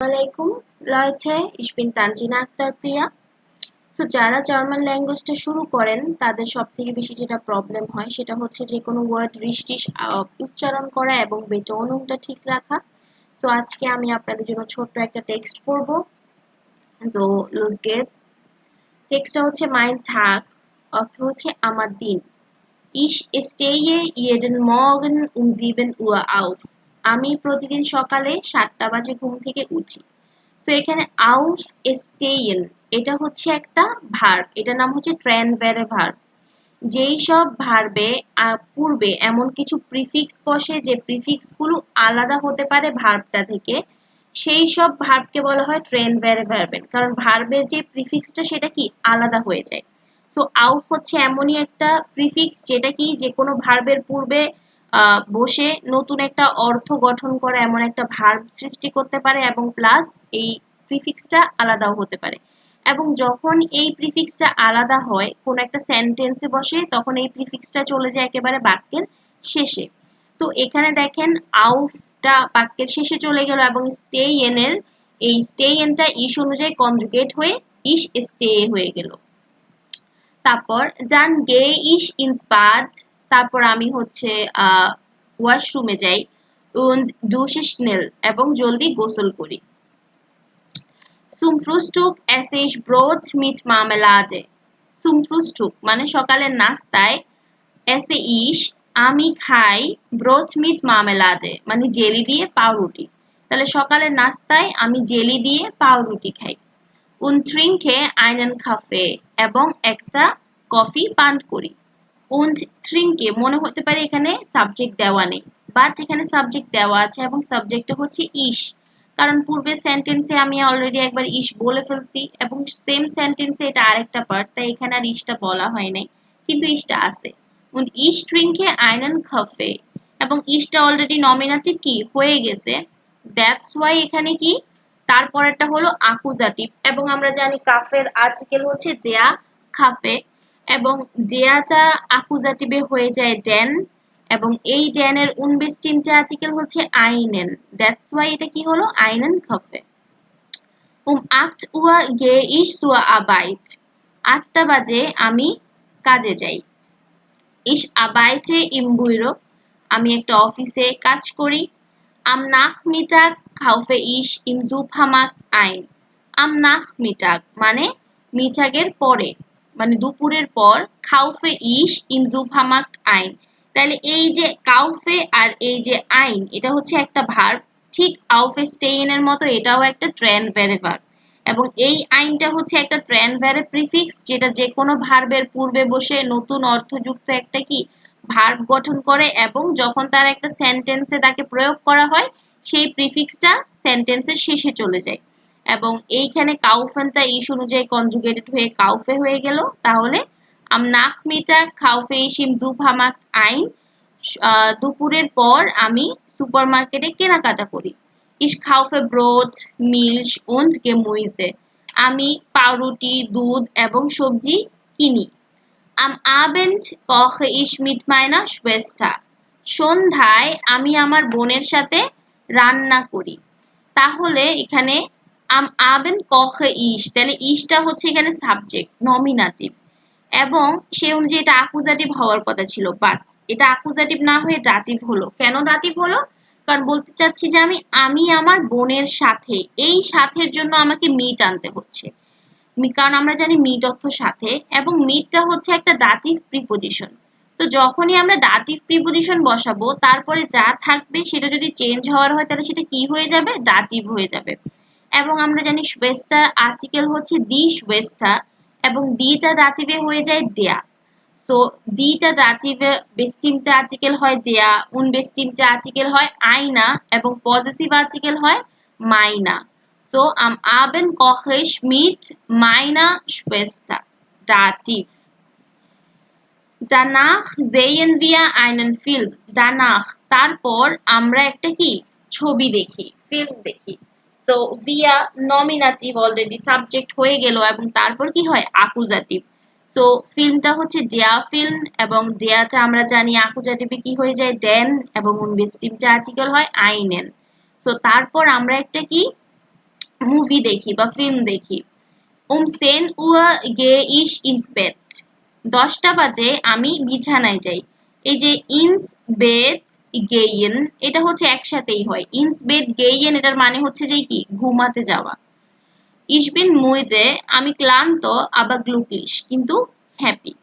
আলাইকুম ich bin Tanzina Akter প্রিয়া। তো যারা জার্মান ল্যাঙ্গুয়েজটা শুরু করেন, তাদের সব থেকে বেশি যেটা প্রবলেম হয়, সেটা হচ্ছে যে কোনো ওয়ার্ড রিস্টিস উচ্চারণ করা এবং বেটনুংটা ঠিক রাখা। তো আজকে আমি আপনাদের জন্য ছোট্ট একটা টেক্সট পড়ব। তো লুজ গেটস টেক্সটটা হচ্ছে, মাইন থাক। অর্থ হচ্ছে, আমার দিন। ইশ stehe jeden Morgen um 7 Uhr auf আমি প্রতিদিন সকালে সাতটা বাজে ঘুম থেকে উঠি। তো এখানে আউস স্টেইন এটা হচ্ছে একটা ভার্ব এটার নাম হচ্ছে ট্রেন ভ্যারে ভার্ব যেই সব ভার্বে পূর্বে এমন কিছু প্রিফিক্স বসে, যে প্রিফিক্সগুলো আলাদা হতে পারে ভার্বটা থেকে, সেই সব ভার্বকে বলা হয় ট্রেন ভ্যারে ভার্বেন কারণ ভার্বের যে প্রিফিক্সটা সেটা কি আলাদা হয়ে যায়। তো আউফ হচ্ছে এমনই একটা প্রিফিক্স যেটা কি যে কোনো ভার্বের পূর্বে বসে নতুন একটা অর্থ গঠন করা এমন একটা ভার্ব সৃষ্টি করতে পারে এবং প্লাস এই প্রিফিক্সটা আলাদাও হতে পারে। এবং যখন এই প্রিফিক্সটা আলাদা হয়, কোন একটা সেন্টেন্সে বসে, তখন এই প্রিফিক্সটা চলে যায় একেবারে বাক্যের শেষে। তো এখানে দেখেন আউফটা বাক্যের শেষে চলে গেল এবং স্টে এনের এই স্টে এনটা ইস অনুযায়ী কনজুগেট হয়ে ইস স্টে হয়ে গেল। তারপর জান গে ইস ইন্সপার্ড তারপর আমি হচ্ছে ওয়াশরুমে যাই dusche schnell এবং জলদি গোসল করি। Ich Brot mit Marmelade. Zum Frühstück মানে সকালের নাস্তায় esse ich আমি খাই ব্রোথ মিট মামেলাদে মানে জেলি দিয়ে পাউরুটি। তাহলে সকালের নাস্তায় আমি জেলি দিয়ে পাউরুটি খাই। Trinke einen Kaffee এবং একটা কফি পান করি। Und trinke, মনে হতে পারে এখানে সাবজেক্ট দেওয়া নেই। বাট এখানে সাবজেক্ট দেওয়া আছে এবং সাবজেক্টটা হচ্ছে ইস। কারণ পূর্বের সেন্টেন্সে আমি অলরেডি একবার ইস বলে ফেলছি এবং সেম সেন্টেন্সে এটা আরেকটা পার্ট তাই এখানে আর ইসটা বলা হয় নাই। কিন্তু ইসটা আছে। Und ich trinke Kaffee এবং ইসটা অলরেডি নমিনেটিভ কি? হয়ে গেছে। দ্যাটস ওয়াই এখানে কি? তারপরেরটা হলো আকুজাটিভ এবং আমরা জানি কাফের আর্টিকেল হচ্ছে দেয়া খাফে এবং দেয়াটা আকুজাটিভে হয়ে যায় ড্যান এবং এই ড্যানের উনবেস্টিমটা আর্টিকেল হচ্ছে আইনেন। দ্যাটস ওয়াই এটা কি হলো? আইনেন খাফে। উম 8 Uhr গে ইস zur আবাইট আটটা বাজে, আমি কাজে যাই। arbeite im Büro আমি একটা অফিসে কাজ করি। am Nachmittag kaufe ich im আইন। আম নাখ মিটাক মানে মিটাকের পরে। মানে দুপুরের পর খাউফে ইশ ইম জুফামাক্ট আইন। তাহলে এই যে কাউফে আর এই যে আইন, এটা হচ্ছে একটা ভার্ব ঠিক আউফে স্টেইনের মতো এটাও একটা ট্রেন ভ্যারে ভার্ব এবং এই আইনটা হচ্ছে একটা ট্রেন ভ্যারে প্রিফিক্স, যেটা যে কোনো ভার্বের পূর্বে বসে নতুন অর্থযুক্ত একটা কি ভার্ব গঠন করে এবং যখন তার একটা সেন্টেন্সে তাকে প্রয়োগ করা হয়, সেই প্রিফিক্সটা সেন্টেন্সের শেষে চলে যায়। এবং এইখানে কাউফেনটা ইস অনুযায়ী কনজুগেটেড হয়ে কাউফে হয়ে গেল। তাহলে আম নাখমিটা খাউফে ইসিম জুফামাক্ট আইন দুপুরের পর আমি সুপার মার্কেটে কেনাকাটা করি। ইস খাউফে ব্রোড মিল্স উন্ড গেমুইজে। আমি পাউরুটি, দুধ এবং সবজি কিনি। আম আবেন্ট কখে ইস মিট মাইনা শ্বেস্টা সন্ধ্যায় আমি আমার বোনের সাথে রান্না করি। তাহলে এখানে আম, আবেন কখে ইস তাহলে ইসটা হচ্ছে এখানে সাবজেক্ট নমিনাটিভ এবং সে অনুযায়ী এটা আকুজাটিভ হওয়ার কথা ছিল বাট এটা আকুজাটিভ না হয়ে ডাটিভ হলো। কেন ডাটিভ হলো? কারণ বলতে চাচ্ছি যে আমি আমি আমার বোনের সাথে, এই সাথের জন্য আমাকে মিট আনতে হচ্ছে। কারণ আমরা জানি মিট অর্থ সাথে, এবং মিটটা হচ্ছে একটা ডাটিভ প্রিপোজিশন তো যখনই আমরা ডাটিভ প্রিপোজিশন বসাবো, তারপরে যা থাকবে সেটা যদি চেঞ্জ হওয়ার হয়, তাহলে সেটা কি হয়ে যাবে? ডাটিভ হয়ে যাবে। এবং আমরা জানি ওয়েস্টার আর্টিকেল হচ্ছে দি ওয়েস্টার এবং ডিটা ডাটিভে হয়ে যায় দেয়া তো ডিটা ডাটিভে বেস্টিমটা আর্টিকেল হয় দেয়া উনবেস্টিমটা আর্টিকেল হয় আইনা এবং পজিটিভ আর্টিকেল হয় মাইনা am Abend koche ich mit meiner Schwester. Dativ. Danach sehen wir einen Film. Danach তারপর আমরা একটা কি ছবি দেখি, ফিল্ম দেখি তো ভিয়া নমিনাটিভ অলরেডি সাবজেক্ট হয়ে গেল এবং তারপর কি হয়? আকুজাটিভ তো ফিল্মটা হচ্ছে ডেয়া ফিল্ম এবং ডেয়াটা আমরা জানি আকুজাটিভে কি হয়ে যায়? ডেন এবং উনবেস্টিভটা আর্টিকেল হয় আইনেন। তো তারপর আমরা একটা কি? মুভি দেখি বা ফিল্ম দেখি। উম সেন উয়া গে ইস ইন্স বেড দশটা বাজে আমি বিছানায় যাই। এই যে ইন্স বেড গেইয়েন এটা হচ্ছে একসাথেই হয়। ইনস বেড গেইয়েন এটার মানে হচ্ছে যে কি? ঘুমাতে যাওয়া। ইসবিন মুইজে, আমি ক্লান্ত, আবার গ্লুকলিশ, কিন্তু হ্যাপি